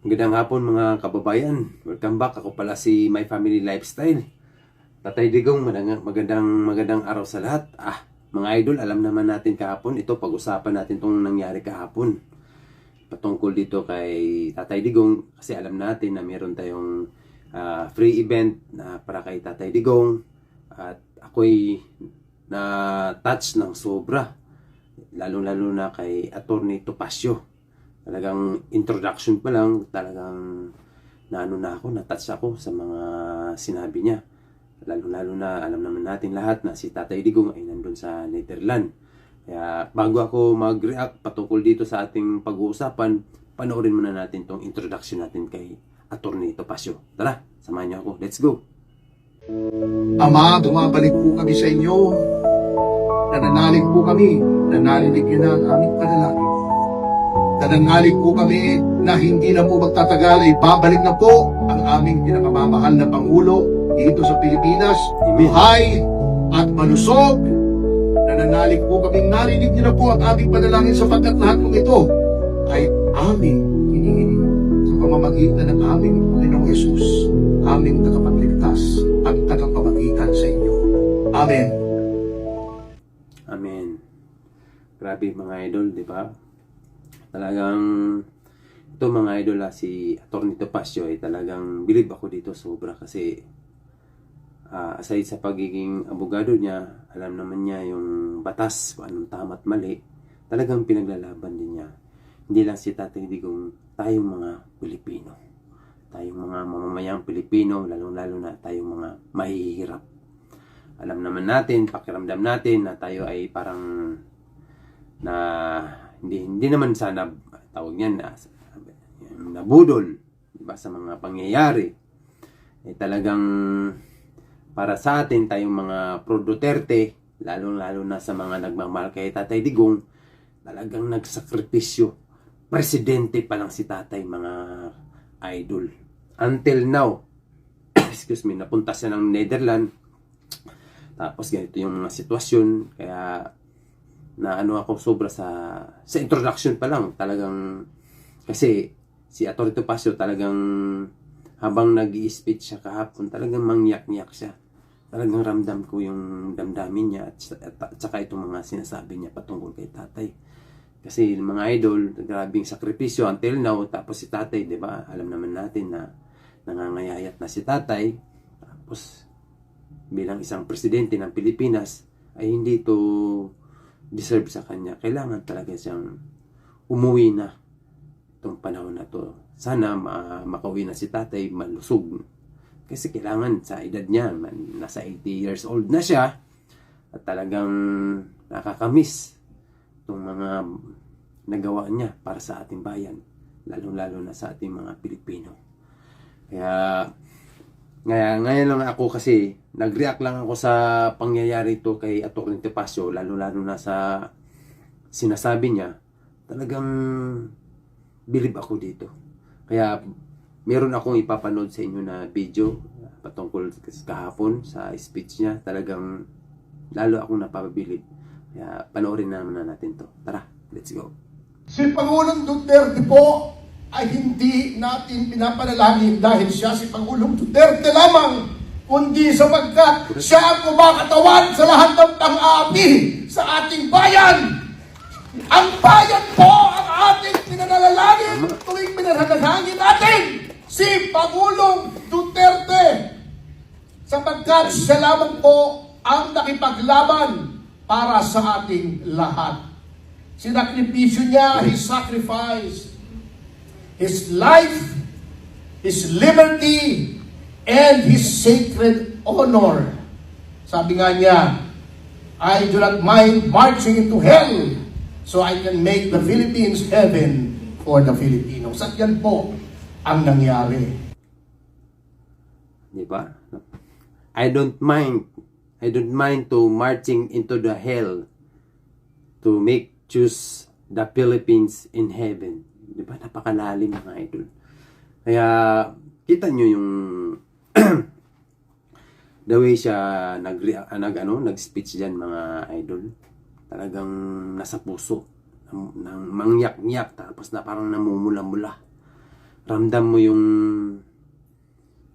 Magandang hapon mga kababayan. Welcome back. Ako pala si My Family Lifestyle. Tatay Digong, magandang magandang, araw sa lahat. Ah, mga idol, alam naman natin kahapon. Ito, pag-usapan natin itong nangyari kahapon. Patungkol dito kay Tatay Digong. Kasi alam natin na meron tayong ah, free event na para kay Tatay Digong. At ako'y na-touch ng sobra. Lalo-lalo na kay Attorney Topacio talagang introduction pa lang, talagang naano na ako, natouch ako sa mga sinabi niya. Lalo-lalo na alam naman natin lahat na si Tatay Digong ay nandun sa Netherlands. Kaya bago ako mag-react patungkol dito sa ating pag-uusapan, panoorin muna natin tong introduction natin kay Attorney Topacio. Tara, samahan niyo ako. Let's go! Ama, bumabalik po kami sa inyo. Nananalig po kami na narinig niyo na ang aming panalangin. Nananalig po kami na hindi na po magtatagal ay babalik na po ang aming pinakamamahal na Pangulo dito sa Pilipinas. Buhay at malusog. Nananalig po kami narinig niyo na po ang aming panalangin sapagkat lahat ng ito ay aming hinihiling sa pamamagitan ng aming Panginoong Yesus, aming tagapagligtas at tagapamagitan sa inyo. Amen. Amen. Grabe mga idol, di ba? Talagang ito mga idol ah, si Atty. Topacio ay talagang bilib ako dito sobra kasi ah, aside sa pagiging abogado niya, alam naman niya yung batas, kung anong tama at mali, talagang pinaglalaban din niya. Hindi lang si Tatay Digong, tayong mga Pilipino. Tayong mga mamamayang Pilipino, lalong-lalo na tayong mga mahihirap alam naman natin, pakiramdam natin na tayo ay parang na hindi hindi naman sana tawag niyan na nabudol di ba sa mga pangyayari. Eh talagang para sa atin tayong mga pro Duterte lalong lalo na sa mga nagmamahal kay Tatay Digong talagang nagsakripisyo. Presidente pa lang si Tatay mga idol. Until now excuse me napunta siya ng Netherlands. Tapos ganito yung mga sitwasyon kaya na ano ako sobra sa sa introduction pa lang talagang kasi si Atty. Topacio talagang habang nag speech siya kahapon talagang mangyak-nyak siya. Talagang ramdam ko yung damdamin niya at, at, at saka itong mga sinasabi niya patungkol kay tatay. Kasi mga idol grabing sakripisyo until now tapos si tatay di ba? Alam naman natin na nangangayayat na si tatay. Tapos bilang isang presidente ng Pilipinas ay hindi to deserve sa kanya. Kailangan talaga siyang umuwi na itong panahon na to. Sana ma- makauwi na si tatay malusog. Kasi kailangan sa edad niya, man, nasa 80 years old na siya at talagang nakakamiss itong mga nagawa niya para sa ating bayan. Lalo-lalo na sa ating mga Pilipino. Kaya ngayon, ngayon lang ako kasi nag-react lang ako sa pangyayari to kay Atty. Tepacio lalo-lalo na sa sinasabi niya talagang bilib ako dito. Kaya meron akong ipapanood sa inyo na video patungkol kahapon sa speech niya. Talagang lalo akong napapabilib. Kaya panoorin naman na natin to. Tara, let's go. Si Pangulong Duterte po ay hindi natin pinapanalangin dahil siya si Pangulong Duterte lamang, kundi sapagkat siya ang kumakatawan sa lahat ng pang-aapi sa ating bayan. Ang bayan po ang ating pinanalalangin tuwing pinanalalangin natin si Pangulong Duterte sapagkat siya lamang po ang nakipaglaban para sa ating lahat. Sinakripisyo niya, His sacrifice, His life, His liberty, and His sacred honor. Sabi nga niya, I do not mind marching into hell so I can make the Philippines heaven for the Filipinos. At yan po ang nangyari. Di ba? I don't mind. I don't mind to marching into the hell to make choose the Philippines in heaven. Di ba? Napakalalim mga idol. Kaya kita nyo yung the way siya nag, nag ano, nag-speech diyan mga idol. Talagang nasa puso. Nang, mangyak-nyak tapos na parang namumula-mula. ramdam mo yung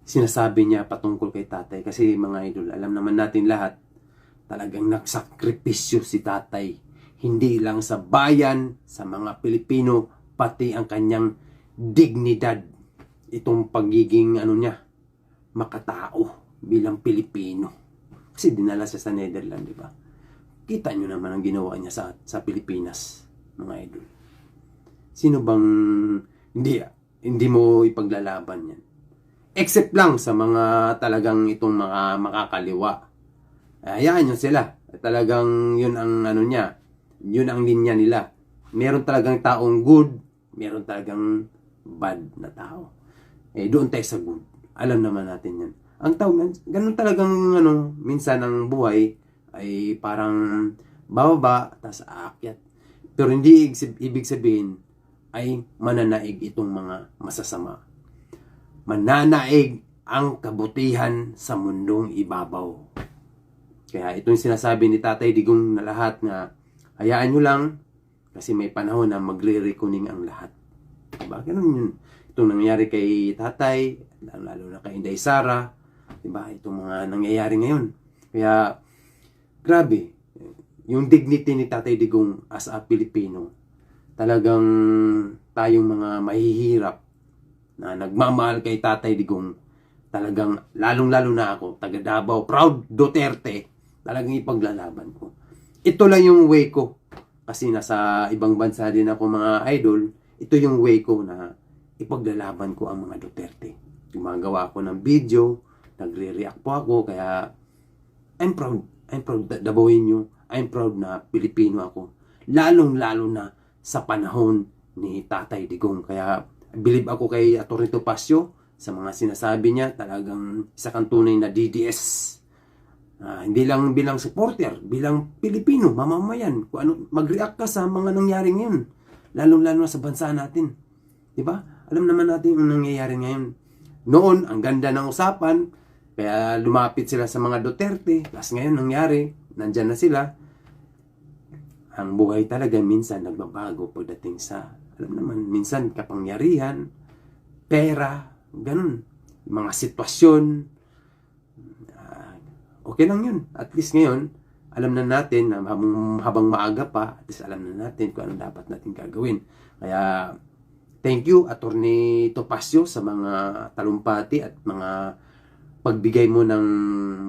sinasabi niya patungkol kay tatay. Kasi mga idol, alam naman natin lahat, talagang nagsakripisyo si tatay. Hindi lang sa bayan, sa mga Pilipino, pati ang kanyang dignidad. Itong pagiging ano niya, makatao bilang Pilipino. Kasi dinala siya sa Netherlands, di ba? Kita nyo naman ang ginawa niya sa, sa Pilipinas, mga idol. Sino bang hindi hindi mo ipaglalaban yan? Except lang sa mga talagang itong mga makakaliwa. Hayaan nyo sila. Talagang yun ang ano niya. Yun ang linya nila. Meron talagang taong good. Meron talagang bad na tao. Eh, doon tayo sa good. Alam naman natin yan. Ang tao, ganun talagang ano, minsan ang buhay ay parang bababa, tas aakyat. Pero hindi ig- ibig sabihin ay mananaig itong mga masasama mananaig ang kabutihan sa mundong ibabaw. Kaya itong sinasabi ni Tatay Digong na lahat na hayaan nyo lang kasi may panahon na magre-reckoning ang lahat. Diba? Ganun yun. Itong nangyayari kay Tatay, lalo na kay Inday Sara, diba? Itong mga nangyayari ngayon. Kaya, grabe, yung dignity ni Tatay Digong as a Pilipino, talagang tayong mga mahihirap na nagmamahal kay Tatay Digong, talagang lalong-lalo na ako, taga Davao, proud Duterte, talagang ipaglalaban ko. Ito lang yung way ko. Kasi nasa ibang bansa din ako mga idol, ito yung way ko na ipaglalaban ko ang mga Duterte. Gumagawa ako ng video, nagre-react po ako, kaya I'm proud. I'm proud that Davaoenyo. I'm proud na Pilipino ako. Lalong-lalo na sa panahon ni Tatay Digong. Kaya believe ako kay Atty. Topacio sa mga sinasabi niya. Talagang isa kang tunay na DDS. Ah, hindi lang bilang supporter, bilang Pilipino, mamamayan. Kung ano, mag-react ka sa mga nangyari ngayon. Lalong-lalo na sa bansa natin. 'Di ba? Alam naman natin ang nangyayari ngayon. Noon, ang ganda ng usapan, kaya lumapit sila sa mga Duterte. Tapos ngayon, nangyari, nandyan na sila. Ang buhay talaga minsan nagbabago pagdating sa, alam naman, minsan kapangyarihan, pera, ganun. Mga sitwasyon, okay lang yun. At least ngayon, alam na natin na habang, maaga pa, at least alam na natin kung ano dapat natin gagawin. Kaya, thank you, Attorney Topacio, sa mga talumpati at mga pagbigay mo ng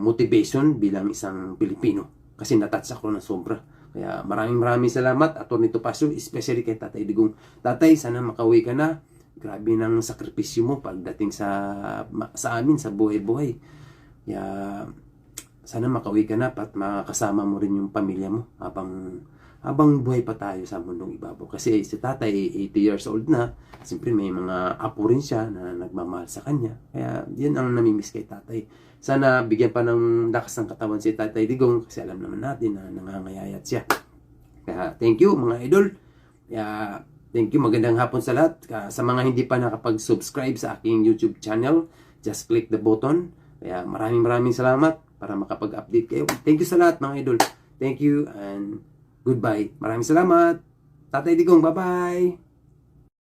motivation bilang isang Pilipino. Kasi natouch ako ng sobra. Kaya maraming maraming salamat, Atty. Topacio, especially kay Tatay Digong. Tatay, sana makauwi ka na. Grabe ng sakripisyo mo pagdating sa sa amin, sa buhay-buhay. Kaya sana makauwi ka na at makasama mo rin yung pamilya mo habang habang buhay pa tayo sa mundong ibabaw. Kasi si tatay, 80 years old na. Siyempre may mga apo rin siya na nagmamahal sa kanya. Kaya yun ang namimiss kay tatay. Sana bigyan pa ng lakas ng katawan si tatay Digong kasi alam naman natin na nangangayayat siya. Kaya thank you mga idol. Kaya thank you. Magandang hapon sa lahat. Kaya, sa mga hindi pa nakapag-subscribe sa aking YouTube channel, just click the button. Kaya maraming maraming salamat para makapag-update kayo. Thank you sa lahat mga idol. Thank you and goodbye. Maraming salamat. Tatay Digong, bye-bye.